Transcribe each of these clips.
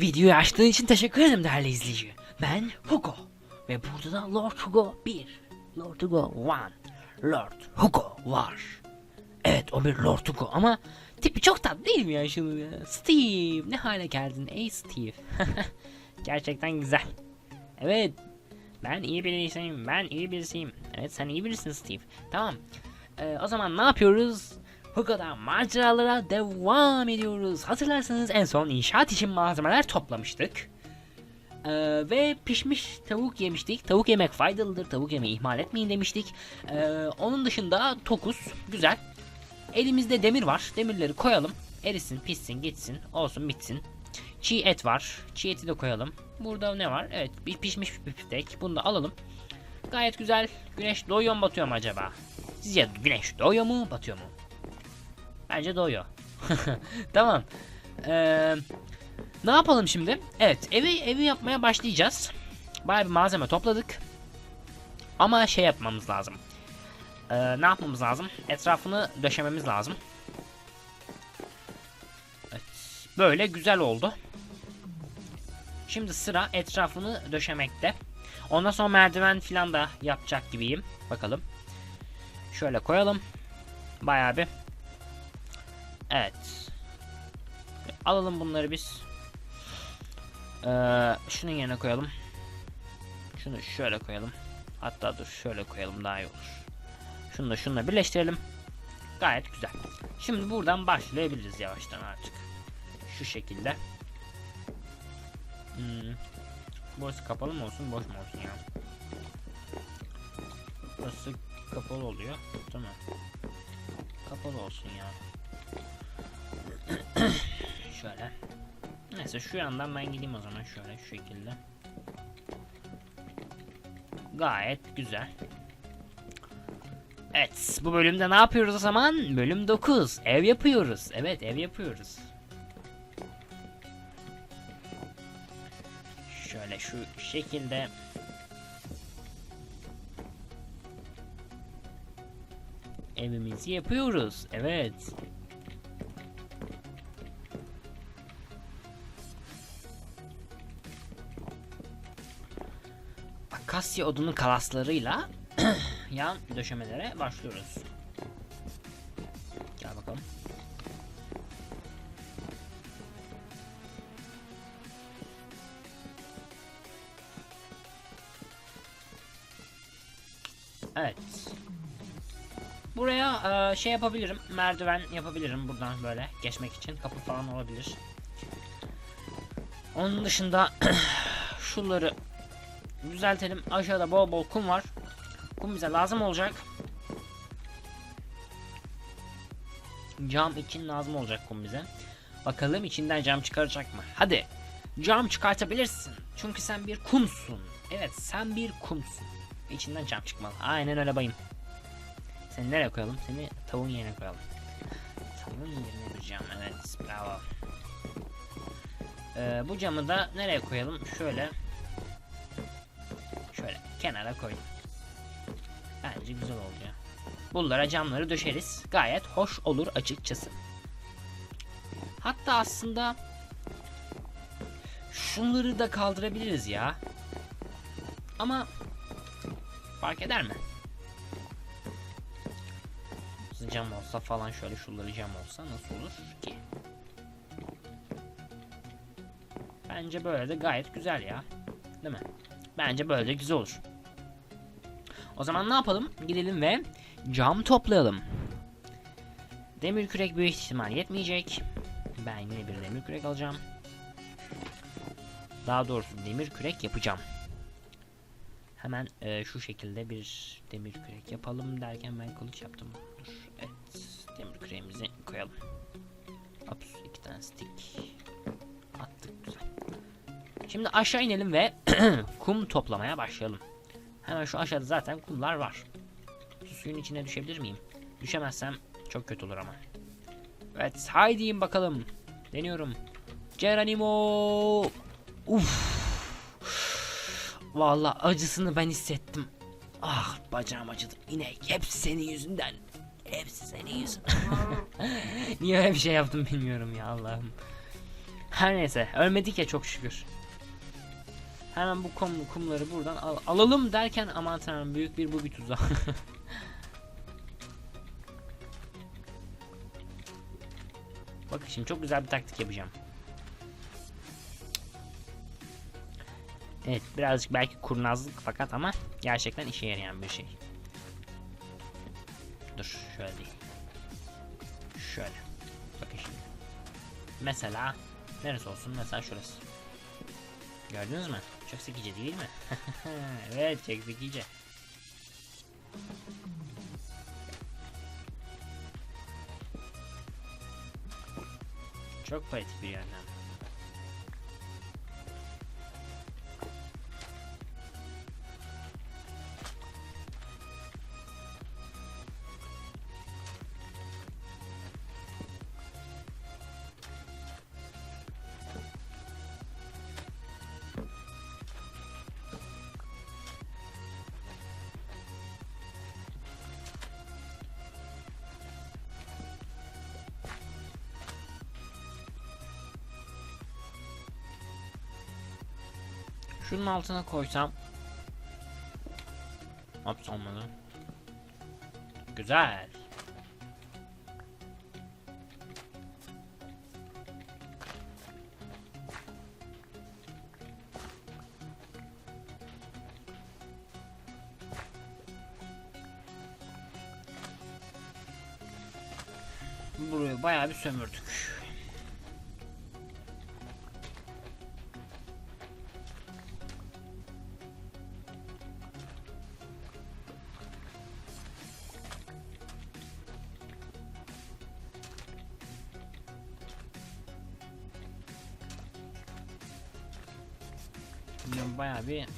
Videoyu açtığın için teşekkür ederim değerli izleyici. Ben Hugo. Ve burada da Lord Hugo 1, Lord Hugo 1, Lord Hugo var. Evet o bir Lord Hugo ama tipi çok tatlı değil mi ya şunun ya? Steve ne hale geldin ey Steve? Gerçekten güzel. Evet ben iyi birisiyim ben iyi birisiyim. Evet sen iyi birisin Steve. Tamam. Ee, o zaman ne yapıyoruz? Hugo'da maceralara devam ediyoruz. Hatırlarsanız en son inşaat için malzemeler toplamıştık. Ee, ve pişmiş tavuk yemiştik. Tavuk yemek faydalıdır. Tavuk yemeği ihmal etmeyin demiştik. Ee, onun dışında tokuz. Güzel. Elimizde demir var. Demirleri koyalım. Erisin, pişsin, gitsin. Olsun, bitsin. Çiğ et var. Çiğ eti de koyalım. Burada ne var? Evet, bir pişmiş bir biftek. Bunu da alalım. Gayet güzel. Güneş doğuyor mu batıyor mu acaba? Sizce güneş doğuyor mu batıyor mu? Bence doğuyor. tamam. Ee, ne yapalım şimdi? Evet evi evi yapmaya başlayacağız. Bayağı bir malzeme topladık. Ama şey yapmamız lazım. Ee, ne yapmamız lazım? Etrafını döşememiz lazım. Evet, böyle güzel oldu. Şimdi sıra etrafını döşemekte. Ondan sonra merdiven falan da yapacak gibiyim. Bakalım. Şöyle koyalım. Bayağı bir. Evet. Alalım bunları biz. Ee, şunun yerine koyalım. Şunu şöyle koyalım. Hatta dur şöyle koyalım daha iyi olur. Şunu da şununla birleştirelim. Gayet güzel. Şimdi buradan başlayabiliriz yavaştan artık. Şu şekilde. Hmm. Burası kapalı mı olsun boş mu olsun ya? Burası kapalı oluyor. Mi? Kapalı olsun ya. şöyle. Neyse şu yandan ben gideyim o zaman şöyle şu şekilde. Gayet güzel. Evet bu bölümde ne yapıyoruz o zaman? Bölüm 9. Ev yapıyoruz. Evet ev yapıyoruz. Şöyle şu şekilde evimizi yapıyoruz. Evet. Akasya odunun kalaslarıyla yan döşemelere başlıyoruz. Gel bakalım. Evet. Buraya e, şey yapabilirim. Merdiven yapabilirim buradan böyle geçmek için. Kapı falan olabilir. Onun dışında şunları düzeltelim. Aşağıda bol bol kum var. Kum bize lazım olacak. Cam için lazım olacak kum bize. Bakalım içinden cam çıkaracak mı? Hadi. Cam çıkartabilirsin. Çünkü sen bir kumsun. Evet sen bir kumsun. İçinden cam çıkmalı. Aynen öyle bayım. Seni nereye koyalım? Seni tavuğun yerine koyalım. Tavuğun yerine bir cam. Evet bravo. Ee, bu camı da nereye koyalım? Şöyle. Kenara koydum. Bence güzel oldu ya. Bunlara camları döşeriz. Gayet hoş olur açıkçası. Hatta aslında şunları da kaldırabiliriz ya. Ama fark eder mi? Cam olsa falan şöyle şunları cam olsa nasıl olur ki? Bence böyle de gayet güzel ya. Değil mi? Bence böyle de güzel olur. O zaman ne yapalım? Gidelim ve cam toplayalım. Demir kürek büyük ihtimal yetmeyecek. Ben yine bir demir kürek alacağım. Daha doğrusu demir kürek yapacağım. Hemen e, şu şekilde bir demir kürek yapalım derken ben kılıç yaptım. Dur, evet, demir küreğimizi koyalım. Ops, iki tane stick attık güzel. Şimdi aşağı inelim ve kum toplamaya başlayalım. Hemen şu aşağıda zaten kumlar var. Su suyun içine düşebilir miyim? Düşemezsem çok kötü olur ama. Evet haydi bakalım. Deniyorum. Geronimo. Uf. Vallahi acısını ben hissettim. Ah bacağım acıdı. İnek hepsi senin yüzünden. Hepsi senin yüzünden. Niye öyle bir şey yaptım bilmiyorum ya Allah'ım. Her neyse ölmedik ya çok şükür. Hemen bu kum, kumları buradan al- alalım derken aman tanrım büyük bir bu bir tuzak. Bakın şimdi çok güzel bir taktik yapacağım. Evet birazcık belki kurnazlık fakat ama gerçekten işe yarayan bir şey. Dur şöyle değil. Şöyle. Bakın şimdi. Mesela neresi olsun? Mesela şurası. Gördünüz mü? Çok zekice değil mi? evet çok zekice. Çok pratik bir yöntem. Şunun altına koysam. Ops olmadı. Güzel. Burayı bayağı bir sömürdük.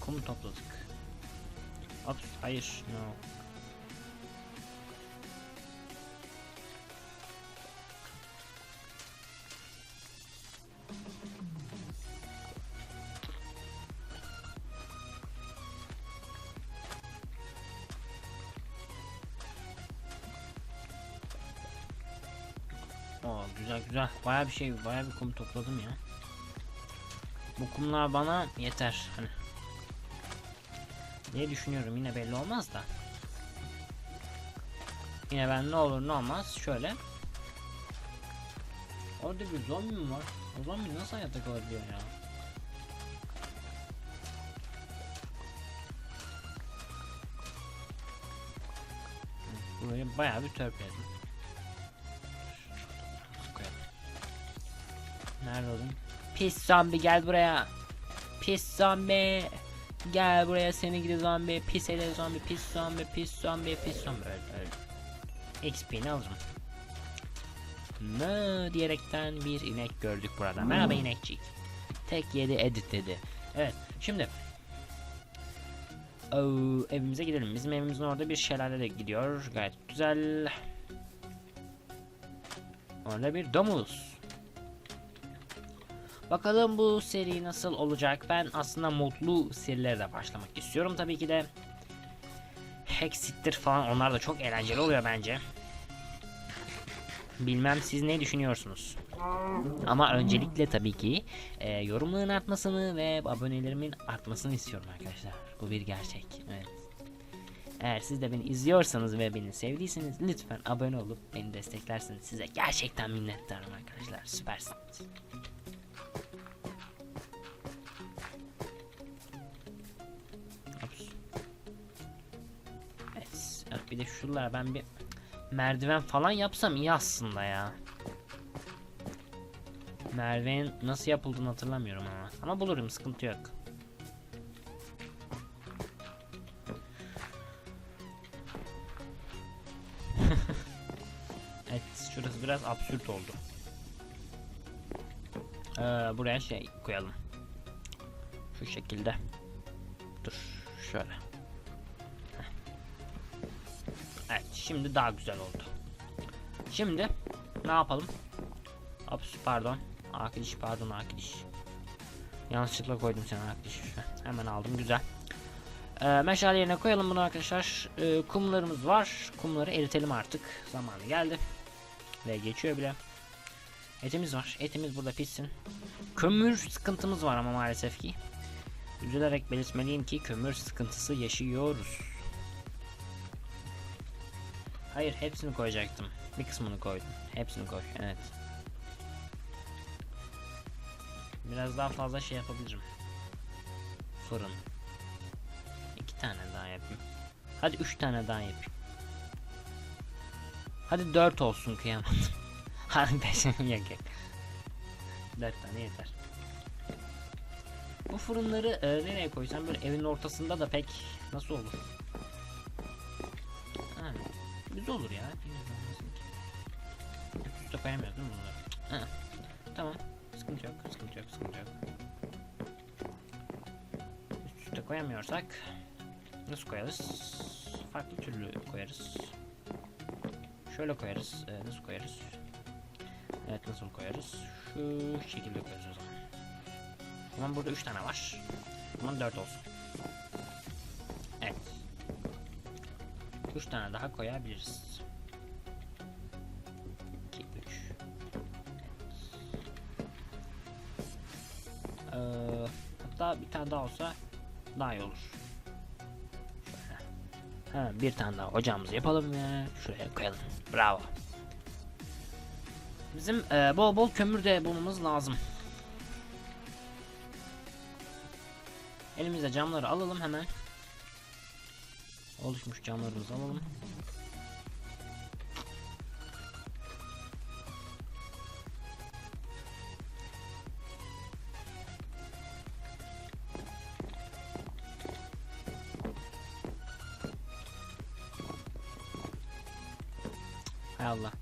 Kum topladık. Ops, hayır, no. Oo, güzel güzel. Bayağı bir şey, bayağı bir kum topladım ya. Bu kumlar bana yeter. Hani. Diye düşünüyorum yine belli olmaz da. Yine ben ne olur ne olmaz şöyle. Orada bir zombi mi var? O zombi nasıl hayatta kalabiliyor ya? Burayı bayağı bir törpüledim. Nerede oğlum? Pis zombi gel buraya. Pis zombi. Gel buraya seni gidi zombi. Pis ele zombi. Pis zombi. Pis zombi. Pis zombi. Öl öl. XP'ni alırım. Mı diyerekten bir inek gördük burada. Merhaba inekçik. Tek yedi edit dedi. Evet şimdi. Oo, evimize gidelim. Bizim evimizin orada bir şelale de gidiyor. Gayet güzel. Orada bir domuz. Bakalım bu seri nasıl olacak. Ben aslında modlu serilere de başlamak istiyorum tabii ki de. Hexit'tir falan onlar da çok eğlenceli oluyor bence. Bilmem siz ne düşünüyorsunuz. Ama öncelikle tabii ki e, yorumların artmasını ve abonelerimin artmasını istiyorum arkadaşlar. Bu bir gerçek. Evet. Eğer siz de beni izliyorsanız ve beni sevdiyseniz lütfen abone olup beni desteklerseniz size gerçekten minnettarım arkadaşlar. Süpersiniz. Bir de şuralara ben bir merdiven falan yapsam iyi aslında ya. Merdivenin nasıl yapıldığını hatırlamıyorum ama. Ama bulurum sıkıntı yok. evet şurası biraz absürt oldu. Ee, buraya şey koyalım. Şu şekilde. Dur şöyle. Şimdi daha güzel oldu. Şimdi ne yapalım? Ops pardon. Arkadaş pardon arkadaş. Yanlışlıkla koydum seni. Heh, Hemen aldım güzel. Ee, meşale yerine koyalım bunu arkadaşlar. Ee, kumlarımız var. Kumları eritelim artık. Zamanı geldi. Ve geçiyor bile. Etimiz var. Etimiz burada pişsin. Kömür sıkıntımız var ama maalesef ki. Üzülerek belirtmeliyim ki kömür sıkıntısı yaşıyoruz. Hayır hepsini koyacaktım. Bir kısmını koydum. Hepsini koy. Evet. Biraz daha fazla şey yapabilirim. Fırın. İki tane daha yapayım. Hadi üç tane daha yapayım. Hadi dört olsun kıyamadım. Hadi beş yok yok. Dört tane yeter. Bu fırınları e, nereye koysam böyle evin ortasında da pek nasıl olur? Güzel olur ya. Üst üste koyamıyoruz değil mi bunları? Ha, tamam. Sıkıntı yok, sıkıntı yok, sıkıntı yok. Üst koyamıyorsak nasıl koyarız? Farklı türlü koyarız. Şöyle koyarız. Ee, nasıl koyarız? Evet nasıl koyarız? Şu şekilde koyarız o zaman. Zaman burada 3 tane var. Zaman 4 olsun. 3 tane daha koyabiliriz. 2 3 ee, hatta bir tane daha olsa daha iyi olur. Şöyle. Ha, bir tane daha ocağımızı yapalım ve şuraya koyalım. Bravo. Bizim e, bol bol kömür de bulmamız lazım. Elimize camları alalım hemen. Oluşmuş camlarımızı alalım. Hay Allah.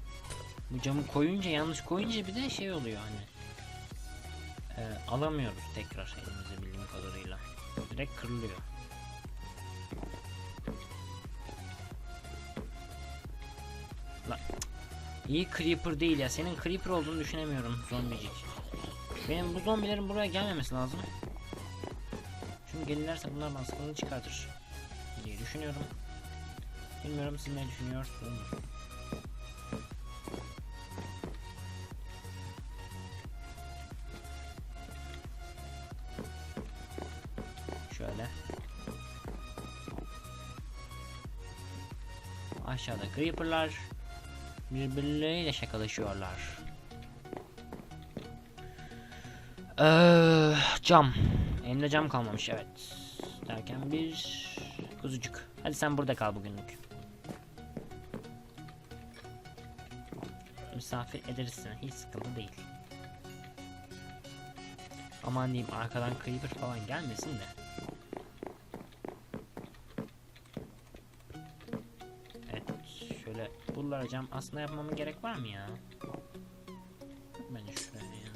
Bu camı koyunca yanlış koyunca bir de şey oluyor hani. Ee, alamıyoruz tekrar elimize bildiğim kadarıyla. Direkt kırılıyor. İyi creeper değil ya. Senin creeper olduğunu düşünemiyorum zombicik. Benim bu zombilerin buraya gelmemesi lazım. Çünkü gelirlerse bunlar bana sıkıntı çıkartır. diye düşünüyorum. Bilmiyorum siz ne düşünüyorsunuz? Şöyle. Aşağıda creeperlar birbirleriyle şakalaşıyorlar. Ee, cam. Elimde cam kalmamış evet. Derken bir kuzucuk. Hadi sen burada kal bugünlük. Misafir ederiz seni. Hiç sıkıntı değil. Aman diyeyim arkadan creeper falan gelmesin de. Cam aslında yapmama gerek var mı ya? Bence şuraya ya.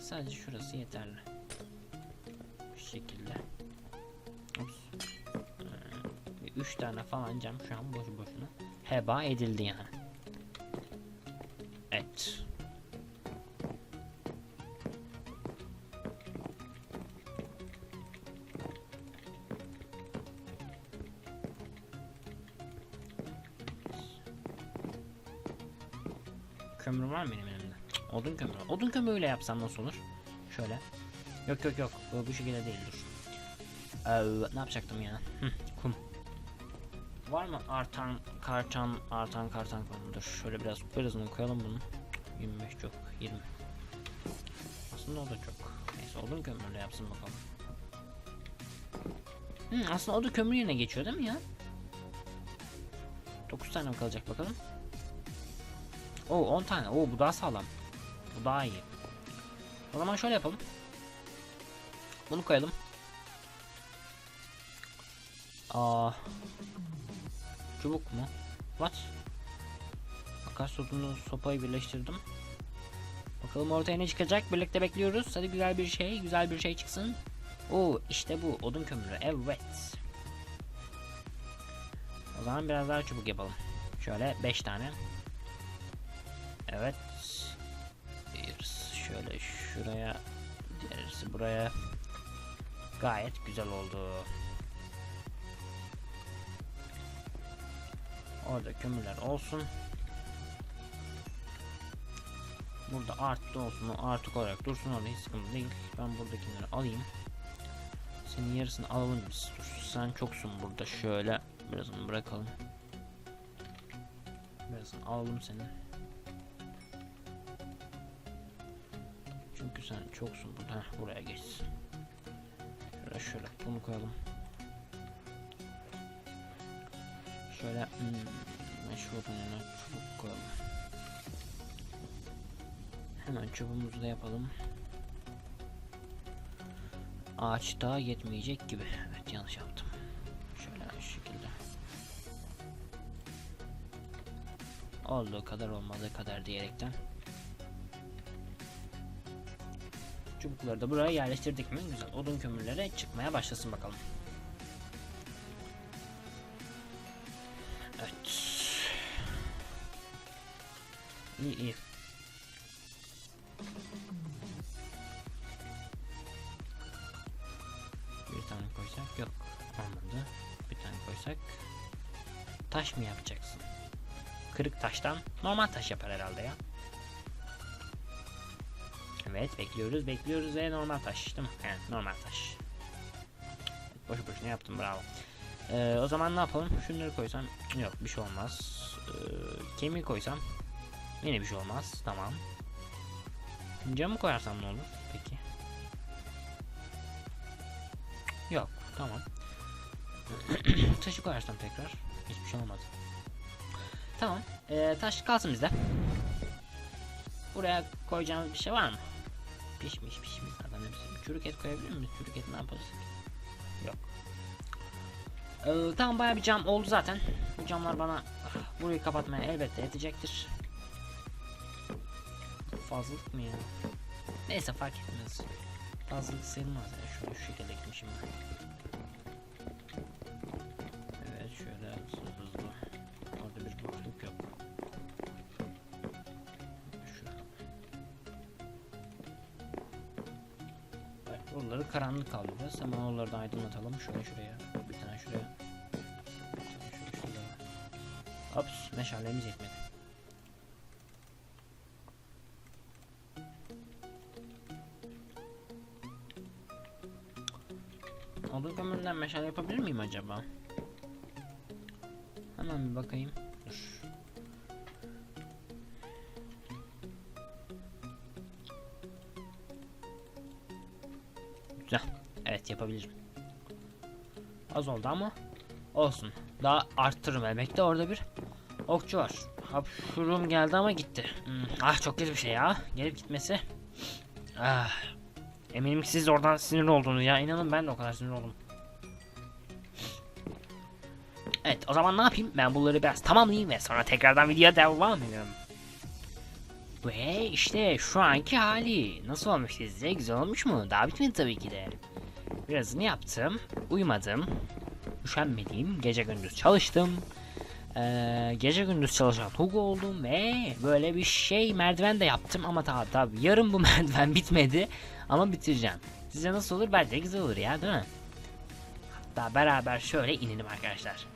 Sadece şurası yeterli. Bu şekilde. Ups. Ee, bir üç tane falan cam şu an boşu boşuna heba edildi yani. Kömür var mı benim elimde? Odun kömürü. Odun kömürüyle yapsam nasıl olur? Şöyle. Yok yok yok. Bu, şekilde değil dur. Ee, ne yapacaktım ya? Kum. Var mı artan kartan artan kartan kum? Dur şöyle biraz birazını koyalım bunu. 25 çok 20. Aslında o da çok. Neyse odun kömürle yapsın bakalım. Hı, aslında odun kömür yerine geçiyor değil mi ya? 9 tane mi kalacak bakalım? Oo 10 tane. Oo bu daha sağlam. Bu daha iyi. O zaman şöyle yapalım. Bunu koyalım. Aa. Çubuk mu? What? Makas odunu sopayı birleştirdim. Bakalım ortaya ne çıkacak. Birlikte bekliyoruz. Hadi güzel bir şey, güzel bir şey çıksın. Oo işte bu odun kömürü. Evet. O zaman biraz daha çubuk yapalım. Şöyle 5 tane. Evet. Bir şöyle şuraya diğerisi buraya. Gayet güzel oldu. Orada kömürler olsun. Burada artı olsun artık olarak dursun orada hiç sıkıntı değil. Ben buradakileri alayım. Senin yarısını alalım biz. Dur, sen çoksun burada şöyle birazını bırakalım. Birazını alalım seni. Çünkü sen çoksun burada. Heh, buraya geçsin. Şöyle şöyle bunu koyalım. Şöyle hmm, meşhur önüne çubuk koyalım. Hemen çubuğumuzu da yapalım. Ağaç daha yetmeyecek gibi. Evet yanlış yaptım. Şöyle şu şekilde. Olduğu kadar olmadığı kadar diyerekten. Çubukları da buraya yerleştirdik mi? Güzel. Odun kömürleri çıkmaya başlasın bakalım. Evet. İyi iyi. Bir tane koysak yok. Olmadı. Bir tane koysak. Taş mı yapacaksın? Kırık taştan normal taş yapar herhalde ya. Evet bekliyoruz bekliyoruz ve normal taş değil mi? Evet normal taş. Boşu boşuna yaptım bravo. Ee, o zaman ne yapalım? Şunları koysam yok bir şey olmaz. Ee, kemiği koysam yine bir şey olmaz. Tamam. Camı koyarsam ne olur? Peki. Yok tamam. Taşı koyarsam tekrar hiçbir şey olmadı. Tamam. Ee, taş kalsın bizde. Buraya koyacağımız bir şey var mı? Pişmiş pişmiş zaten hepsi. Çürük et koyabilir miyiz? Çürük et ne yaparız? Yok. Ee, tamam baya bir cam oldu zaten. Bu camlar bana burayı kapatmaya elbette yetecektir. Fazlalık mı ya? Neyse fark etmez. Fazlalık sayılmaz ya. Şöyle şu şekilde gitmişim ben. Karanlık kaldıracağız. Hemen oraları da aydınlatalım. Şöyle şuraya. Bir tane şuraya. Bir tane şuraya. Ops meşalemiz yetmedi. Odun kömüründen meşale yapabilir miyim acaba? Hemen bir bakayım. Yapabilirim. Az oldu ama olsun. Daha arttırırım elbette. Orada bir okçu var. Hapşurum geldi ama gitti. Hmm, Ah çok kötü bir şey ya. Gelip gitmesi. Ah. Eminim ki siz oradan sinirli oldunuz ya. İnanın ben de o kadar sinirli oldum. Evet o zaman ne yapayım? Ben bunları biraz tamamlayayım ve sonra tekrardan videoya devam edelim. Ve işte şu anki hali. Nasıl olmuş sizce? Güzel olmuş mu? Daha bitmedi tabii ki de. Birazını yaptım. Uyumadım. Üşenmedim. Gece gündüz çalıştım. Ee, gece gündüz çalışan Hugo oldum ve böyle bir şey merdiven de yaptım ama tabi tabi yarın bu merdiven bitmedi ama bitireceğim. Sizce nasıl olur? Bence güzel olur ya değil mi? Hatta beraber şöyle inelim arkadaşlar.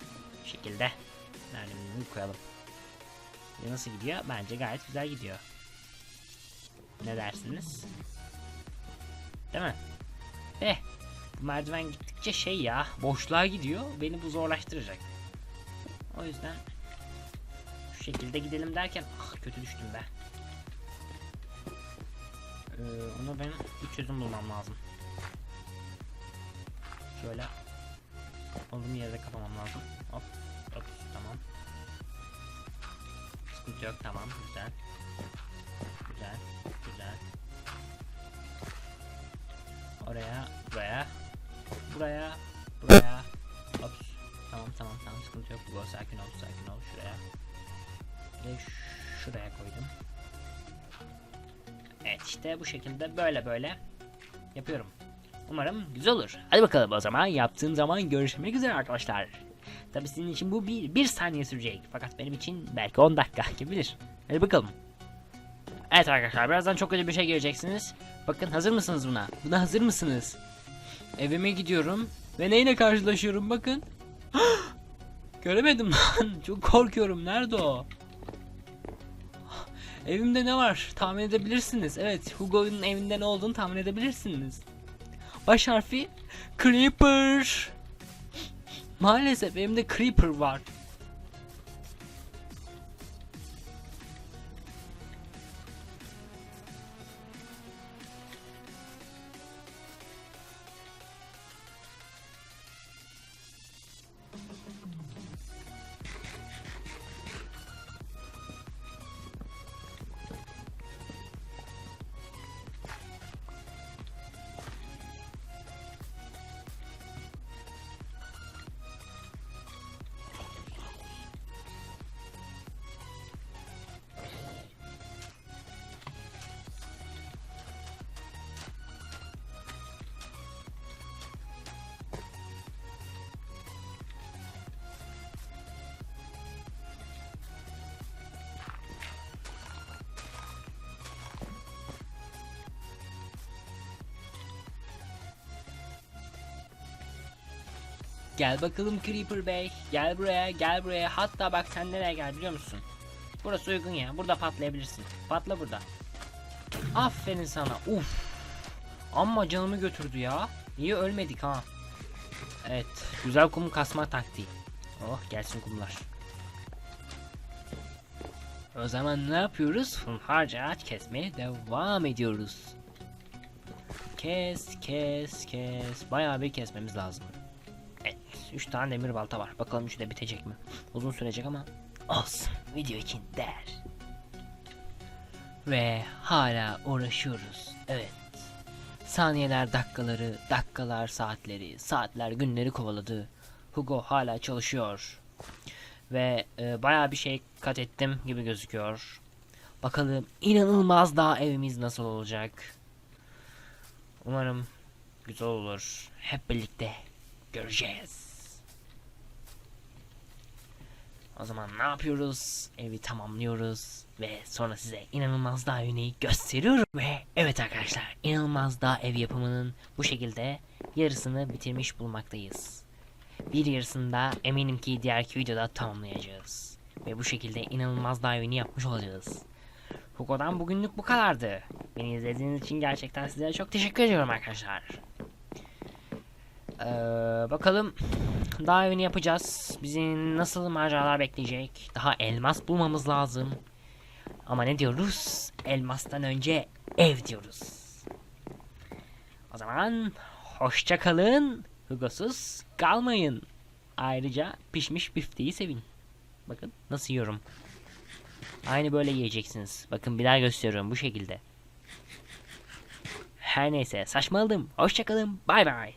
Bu şekilde merdivenini koyalım. Ya nasıl gidiyor? Bence gayet güzel gidiyor. Ne dersiniz? Değil mi? Eh, merdiven gittikçe şey ya, boşluğa gidiyor. Beni bu zorlaştıracak. O yüzden şu şekilde gidelim derken ah kötü düştüm ben. Ee, ona ben bir çözüm bulmam lazım. Şöyle olduğum yerde kapamam lazım. Hop, hop, tamam. Sıkıntı yok, tamam, güzel. Güzel, güzel. Oraya, buraya, buraya, buraya. Hop, tamam, tamam, tamam, sıkıntı yok. Bu sakin ol, sakin ol. Şuraya. Ve şuraya koydum. Evet işte bu şekilde böyle böyle yapıyorum. Umarım güzel olur. Hadi bakalım o zaman yaptığım zaman görüşmek üzere arkadaşlar. Tabi sizin için bu bir, bir saniye sürecek. Fakat benim için belki 10 dakika kim bilir. Hadi bakalım. Evet arkadaşlar birazdan çok kötü bir şey göreceksiniz. Bakın hazır mısınız buna? Buna hazır mısınız? Evime gidiyorum ve neyle karşılaşıyorum bakın. Göremedim lan. Çok korkuyorum. Nerede o? Evimde ne var? Tahmin edebilirsiniz. Evet, Hugo'nun evinde ne olduğunu tahmin edebilirsiniz. Baş harfi Creeper. Maalesef evimde Creeper var. Gel bakalım Creeper Bey. Gel buraya, gel buraya. Hatta bak sen nereye gel biliyor musun? Burası uygun ya. Burada patlayabilirsin. Patla burada. Aferin sana. Uf. Amma canımı götürdü ya. Niye ölmedik ha? Evet. Güzel kum kasma taktiği. Oh gelsin kumlar. O zaman ne yapıyoruz? Hunharca ağaç kesmeye devam ediyoruz. Kes, kes, kes. Bayağı bir kesmemiz lazım. Evet, 3 tane demir balta var. Bakalım üçü de bitecek mi? Uzun sürecek ama olsun. Video için değer. Ve hala uğraşıyoruz. Evet. Saniyeler dakikaları, dakikalar saatleri, saatler günleri kovaladı. Hugo hala çalışıyor. Ve e, bayağı bir şey kat ettim gibi gözüküyor. Bakalım inanılmaz daha evimiz nasıl olacak. Umarım güzel olur. Hep birlikte göreceğiz. O zaman ne yapıyoruz? Evi tamamlıyoruz ve sonra size inanılmaz dağ örneği gösteriyorum. Ve evet arkadaşlar inanılmaz dağ ev yapımının bu şekilde yarısını bitirmiş bulmaktayız. Bir yarısını da eminim ki diğerki videoda tamamlayacağız. Ve bu şekilde inanılmaz dağ evini yapmış olacağız. Hugo'dan bugünlük bu kadardı. Beni izlediğiniz için gerçekten sizlere çok teşekkür ediyorum arkadaşlar. Ee, bakalım daha evini yapacağız. Bizi nasıl maceralar bekleyecek? Daha elmas bulmamız lazım. Ama ne diyoruz? Elmastan önce ev diyoruz. O zaman hoşça kalın. Hugosuz kalmayın. Ayrıca pişmiş bifteyi sevin. Bakın nasıl yiyorum. Aynı böyle yiyeceksiniz. Bakın bir daha gösteriyorum bu şekilde. Her neyse saçmaladım. Hoşçakalın. Bay bay.